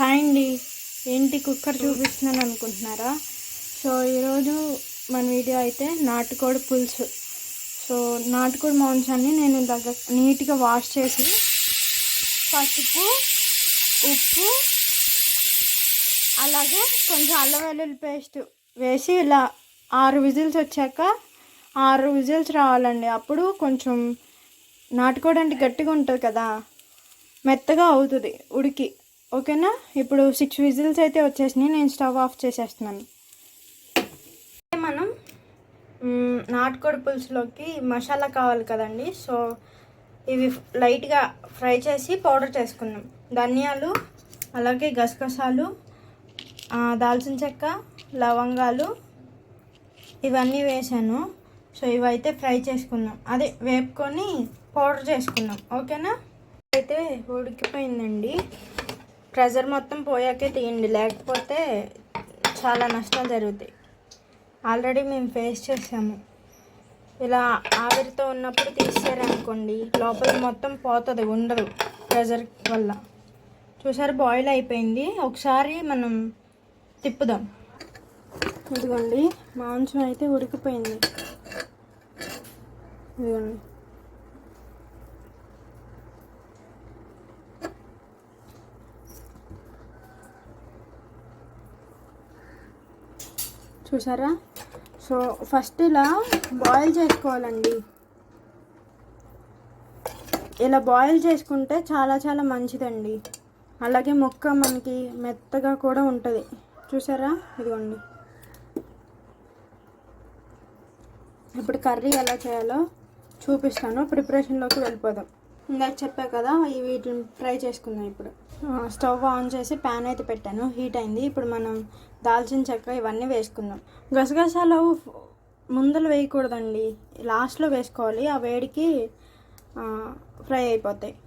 Hi అండి. ఏంటి cooker చూపిస్తున్నాను అనుకుంటున్నారా? సో ఈరోజు మన వీడియో అయితే నాటుకోడి పులుసు. సో నాటుకోడి మాంసాన్ని నేను దగ్గర నీట్గా వాష్ చేసి పసుపు ఉప్పు అలాగే కొంచెం అల్లం వెల్లుల్లి పేస్ట్ వేసి ఇలా ఆరు విజిల్స్ వచ్చాక ఆరు విజిల్స్ రావాలండి. అప్పుడు కొంచెం నాటుకోడి అంటే గట్టిగా ఉంటుంది కదా మెత్తగా అవుతుంది ఉడికి. ఓకేనా? ఇప్పుడు సిక్స్ విజిల్స్ అయితే వచ్చేసినాయి. నేను స్టవ్ ఆఫ్ చేసేస్తున్నాను. మనం నాటుకోడి పులుసులోకి మసాలా కావాలి కదండి. సో ఇవి లైట్గా ఫ్రై చేసి పౌడర్ చేసుకున్నాం ధనియాలు అలాగే గసగసాలు దాల్చిన చెక్క లవంగాలు ఇవన్నీ వేసాను. సో ఇవైతే ఫ్రై చేసుకున్నాం అదే వేపుకొని పౌడర్ చేసుకున్నాం ఓకేనా? అయితే ఉడికిపోయిందండి. ప్రెజర్ మొత్తం పోయాకే తీయండి. లేకపోతే చాలా నష్టం జరుగుతాయి. ఆల్రెడీ మేము ఫేస్ చేసాము ఇలా ఆవిరితో ఉన్నప్పుడు తీసారనుకోండి లోపల మొత్తం పోతుంది ఉండదు ప్రెజర్ వల్ల. చూసారు బాయిల్ అయిపోయింది. ఒకసారి మనం తిప్పుదాం. ఇదిగోండి మాంసం అయితే ఉడికిపోయింది. ఇదిగోండి. చూసారా? సో ఫస్ట్ ఇలా బాయిల్ చేసుకోవాలండి. ఇలా బాయిల్ చేసుకుంటే చాలా చాలా మంచిదండి. అలాగే మొక్క మనకి మెత్తగా కూడా ఉంటుంది. చూసారా? ఇదిగోండి. ఇప్పుడు కర్రీ ఎలా చేయాలో చూపిస్తాను. ప్రిపరేషన్లోకి వెళ్ళిపోదాం. ఇందాక చెప్పా కదా ఈ వీటిని ఫ్రై చేసుకుందాం ఇప్పుడు. స్టవ్ ఆన్ చేసి ప్యాన్ అయితే పెట్టాను. హీట్ అయింది. ఇప్పుడు మనం దాల్చిన చెక్క ఇవన్నీ వేసుకుందాం. గసగసాలు ముందలు వేయకూడదండి. లాస్ట్లో వేసుకోవాలి. ఆ వేడికి ఫ్రై అయిపోతాయి.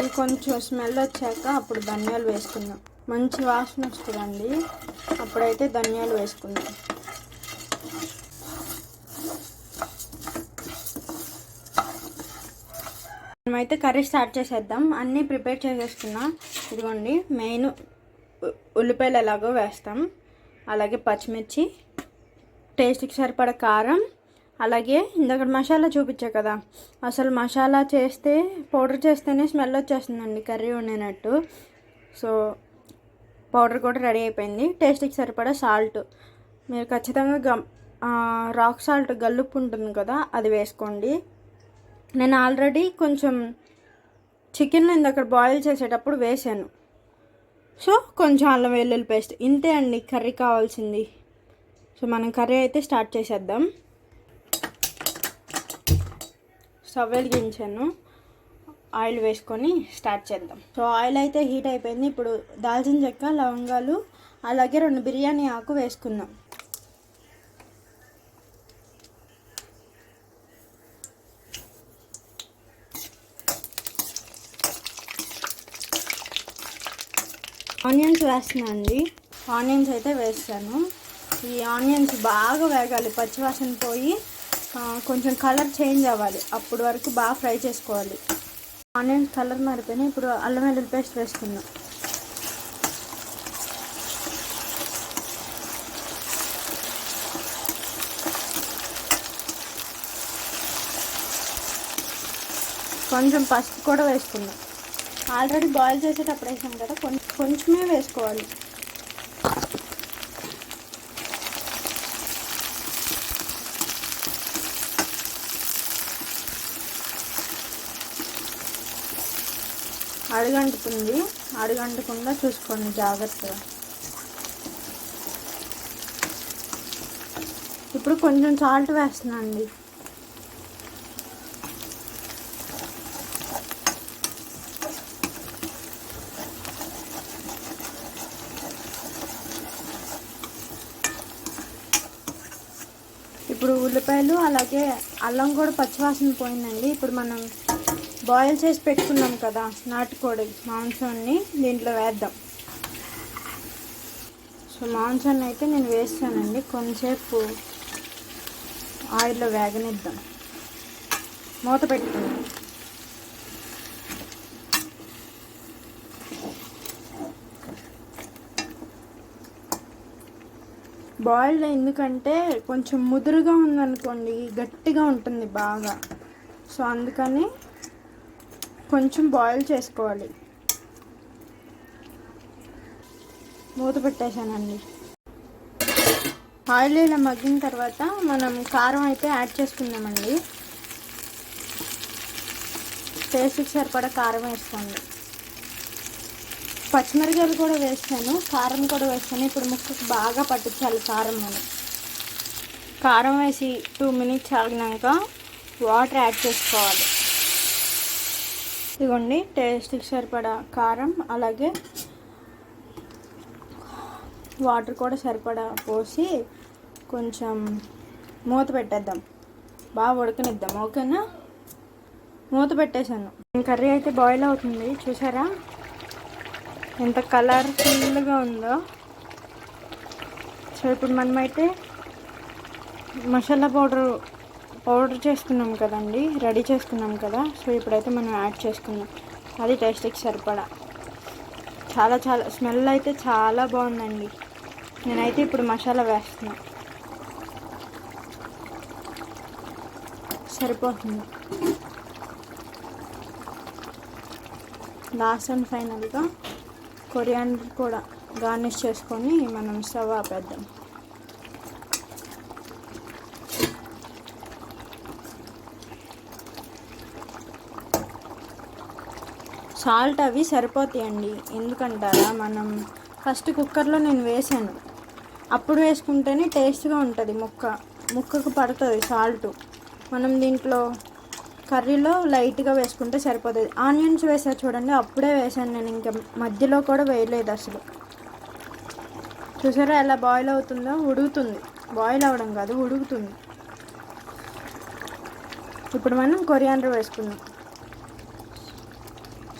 ఇది కొంచెం స్మెల్ వచ్చాక అప్పుడు ధనియాలు వేసుకుందాం. మంచి వాసన వస్తుందండి. అప్పుడైతే ధనియాలు వేసుకుందాం. మనమైతే కర్రీ స్టార్ట్ చేసేద్దాం. అన్నీ ప్రిపేర్ చేసేసుకున్నా. ఇదిగోండి మెయిన్ ఉల్లిపాయలు ఎలాగో వేస్తాం. అలాగే పచ్చిమిర్చి టేస్ట్కి సరిపడ కారం అలాగే ఇందాక మసాలా చూపించా కదా. అసలు మసాలా చేస్తే పౌడర్ చేస్తేనే స్మెల్ వచ్చేస్తుందండి కర్రీ వండినట్టు. సో పౌడర్ కూడా రెడీ అయిపోయింది. టేస్ట్కి సరిపడా సాల్ట్. మీరు ఖచ్చితంగా గమ్ రాక్ సాల్ట్ గల్లుప్పు ఉంటుంది కదా అది వేసుకోండి. నేను ఆల్రెడీ కొంచెం చికెన్ ఇందాక బాయిల్ చేసేటప్పుడు వేసాను. సో కొంచెం అల్లం వెల్లుల్లి పేస్ట్. ఇంతే అండి కర్రీ కావాల్సింది. సో మనం కర్రీ అయితే స్టార్ట్ చేసేద్దాం. స్టవ్ వెలిగించాను. ఆయిల్ వేసుకొని స్టార్ట్ చేద్దాం. సో ఆయిల్ అయితే హీట్ అయిపోయింది. ఇప్పుడు దాల్చిన చెక్క లవంగాలు అలాగే రెండు బిర్యానీ ఆకు వేసుకుందాం. ఆనియన్స్ వేస్తున్నా అండి ఆనియన్స్ అయితే వేస్తాను. ఈ ఆనియన్స్ బాగా వేగాలి. పచ్చివాసన పోయి కొంచెం కలర్ చేంజ్ అవ్వాలి. అప్పుడు వరకు బాగా ఫ్రై చేసుకోవాలి. ఆనియన్స్ కలర్ మారిపోయినాయి. ఇప్పుడు అల్లం వెల్లుల్లి పేస్ట్ వేసుకుందాం కొంచెం పసుపు కూడా వేసుకుందాం ఆల్రెడీ బాయిల్ చేసేటప్పుడు వేసాం కదా కొంచెం కొంచెమే వేసుకోవాలి. అడుగంటుతుంది అడుగంటకుండా చూసుకోండి జాగ్రత్తగా. ఇప్పుడు కొంచెం సాల్ట్ వేస్తున్నాను అండి ఇప్పుడు ఉల్లిపాయలు అలాగే అల్లం కూడా పచ్చివాసన పోయిందండి. ఇప్పుడు మనం బాయిల్ చేసి పెట్టుకున్నాం కదా నాటుకోడి మాంసాన్ని దీంట్లో వేద్దాం. సో మాంసాన్ని అయితే నేను వేస్తానండి. కొంచెంసేపు ఆయిల్లో వేగనిద్దాం. మూత పెట్టుకుందాం. బాయిల్డ్ ఎందుకంటే కొంచెం ముదురుగా ఉందనుకోండి గట్టిగా ఉంటుంది బాగా. సో అందుకని కొంచెం బాయిల్ చేసుకోవాలి. మూత పెట్టేశానండి. ఆయిల్ ఇలా మగ్గిన తర్వాత మనం కారం అయితే యాడ్ చేసుకుందామండి. టేస్ట్కి సరిపడా కారం వేసుకోండి. పచ్చిమిరకాయలు కూడా వేస్తాను కారం కూడా వేస్తాను. ఇప్పుడు ముక్కకు బాగా పట్టించాలి కారం అని కారం వేసి టూ మినిట్స్ ఆగినాక వాటర్ యాడ్ చేసుకోవాలి. ఇదిగోండి టేస్ట్కి సరిపడా కారం అలాగే వాటర్ కూడా సరిపడా పోసి కొంచెం మూత పెట్టేద్దాం. బాగా ఉడకనిద్దాం ఓకేనా? మూత పెట్టేశాను. కర్రీ అయితే బాయిల్ అవుతుంది చూసారా? ఎంత కలర్ఫుల్గా ఉందో. సో ఇప్పుడు మనమైతే మసాలా పౌడర్ పౌడర్ చేసుకున్నాం కదండి రెడీ చేసుకున్నాం కదా. సో ఇప్పుడైతే మనం యాడ్ చేసుకున్నాం అది టేస్ట్కి సరిపడా. చాలా చాలా స్మెల్ అయితే చాలా బాగుందండి. నేనైతే ఇప్పుడు మసాలా వేస్తున్నా. సరిపోతుంది. లాస్ట్ అండ్ ఫైనల్గా కొరియాన్ కూడా గార్నిష్ చేసుకొని మనం స్టవ్ ఆపేద్దాం. సాల్ట్ అవి సరిపోతాయండి ఎందుకంటారా? మనం ఫస్ట్ కుక్కర్లో నేను వేసాను అప్పుడు వేసుకుంటేనే టేస్ట్గా ఉంటుంది ముక్క ముక్కకు పడుతుంది సాల్ట్. మనం దీంట్లో కర్రీలో లైట్గా వేసుకుంటే సరిపోతుంది. ఆనియన్స్ వేసా చూడండి అప్పుడే వేసాను నేను ఇంకా మధ్యలో కూడా వేయలేదు అసలు. చూసారా ఎలా బాయిల్ అవుతుందో? ఉడుకుతుంది. బాయిల్ అవ్వడం కాదు ఉడుకుతుంది. ఇప్పుడు మనం కొరియాండర్ వేసుకుందాం.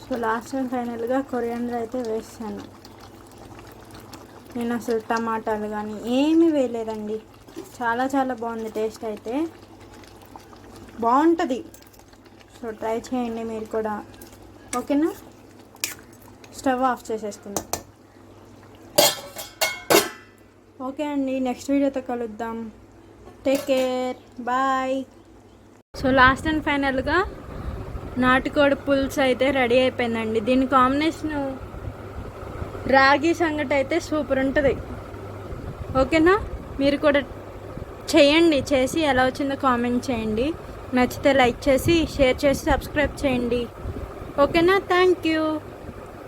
సో లాస్ట్ అండ్ ఫైనల్గా కొరియాండర్ అయితే వేసాను. నేను అసలు టమాటాలు కానీ ఏమీ వేయలేదండి. చాలా చాలా బాగుంది టేస్ట్ అయితే. బాగుంటుంది. సో ట్రై చేయండి మీరు కూడా. ఓకేనా? స్టవ్ ఆఫ్ చేసేసుకుందాం. ఓకే అండి నెక్స్ట్ వీడియోతో కలుద్దాం. Take care bye. So last and ఫైనల్గా నాటుకోడి పులుసు అయితే రెడీ అయిపోయిందండి. దీని కాంబినేషన్ రాగి సంగటి అయితే సూపర్ ఉంటుంది. ఓకేనా? మీరు కూడా చేయండి చేసి ఎలా వచ్చిందో కామెంట్ చేయండి. నచ్చితే లైక్ చేసి షేర్ చేసి సబ్స్క్రైబ్ చేయండి. ఓకేనా? Thank you.